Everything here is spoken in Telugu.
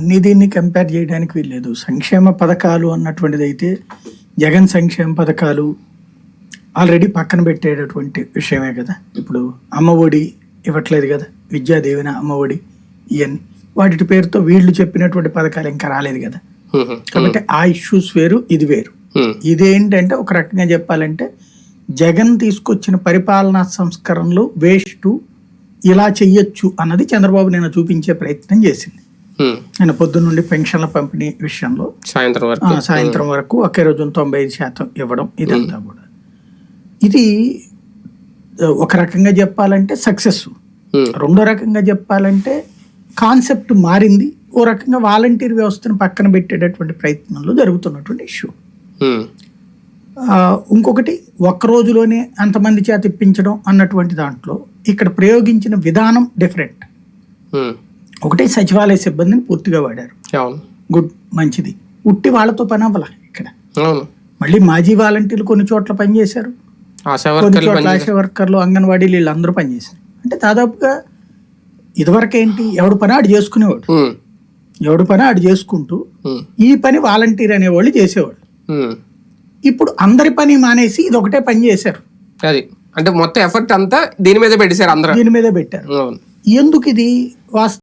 అన్ని దీన్ని కంపేర్ చేయడానికి వీల్లేదు. సంక్షేమ పథకాలు అన్నటువంటిది అయితే జగన్ సంక్షేమ పథకాలు ఆల్రెడీ పక్కన పెట్టేటటువంటి విషయమే కదా. ఇప్పుడు అమ్మఒడి ఇవ్వట్లేదు కదా. విద్యా దీవెన అమ్మఒడి ఇవన్నీ వాటి పేరుతో వీళ్ళు చెప్పినటువంటి పథకాలు ఇంకా రాలేదు కదా. కాబట్టి ఆ ఇష్యూస్ వేరు ఇది వేరు. ఇదేంటంటే ఒక రకంగా చెప్పాలంటే జగన్ తీసుకొచ్చిన పరిపాలనా సంస్కరణలు వేస్ట్ ఇలా చెయ్యొచ్చు అన్నది చంద్రబాబు నేను చూపించే ప్రయత్నం చేసింది. హ్మ్. నేను పొద్దున్న నుండి పెన్షన్ల పంపిణీ విషయంలో సాయంత్రం వరకు. సాయంత్రం వరకు ఒకే రోజు తొంభై ఐదు శాతం ఇవ్వడం ఇదంతా కూడా. ఇది ఒక రకంగా చెప్పాలంటే సక్సెస్. రెండో రకంగా చెప్పాలంటే కాన్సెప్ట్ మారింది. ఓ రకంగా వాలంటీర్ వ్యవస్థను పక్కన పెట్టేటటువంటి ప్రయత్నంలో జరుగుతున్నటువంటి ఇష్యూ. ఇంకొకటి ఒక్క రోజులోనే అంతమంది చేత ఇప్పించడం అన్నటువంటి దాంట్లో ఇక్కడ ప్రయోగించిన విధానం డిఫరెంట్. ఒకటి సచివాలయ సిబ్బందిని పూర్తిగా వాడారు. గుడ్ మంచిది. ఉట్టి వాళ్ళతో పని అవ్వాల ఇక్కడ? మళ్ళీ మాజీ వాలంటీర్లు కొన్ని చోట్ల పనిచేశారు కొన్ని చోట్ల ఆశా వర్కర్లు అంగన్వాడీలు వీళ్ళందరూ పనిచేశారు అంటే దాదాపుగా ఇదివరకు ఏంటి? ఎవడు పని ఆడు చేసుకునేవాడు. ఎవడు పని ఆడు చేసుకుంటూ. ఈ పని వాలంటీర్ అనేవాళ్ళు చేసేవాళ్ళు. హ్మ్. ఇప్పుడు అందరి పని మానేసి ఇది ఒకటే పని చేశారు. అది. అంటే మొత్తం ఎఫర్ట్ అంతా దీని మీద పెట్టేశారు అందరూ. దీని మీద పెట్టారు. ఎందుకు ఇది వాస్తవ?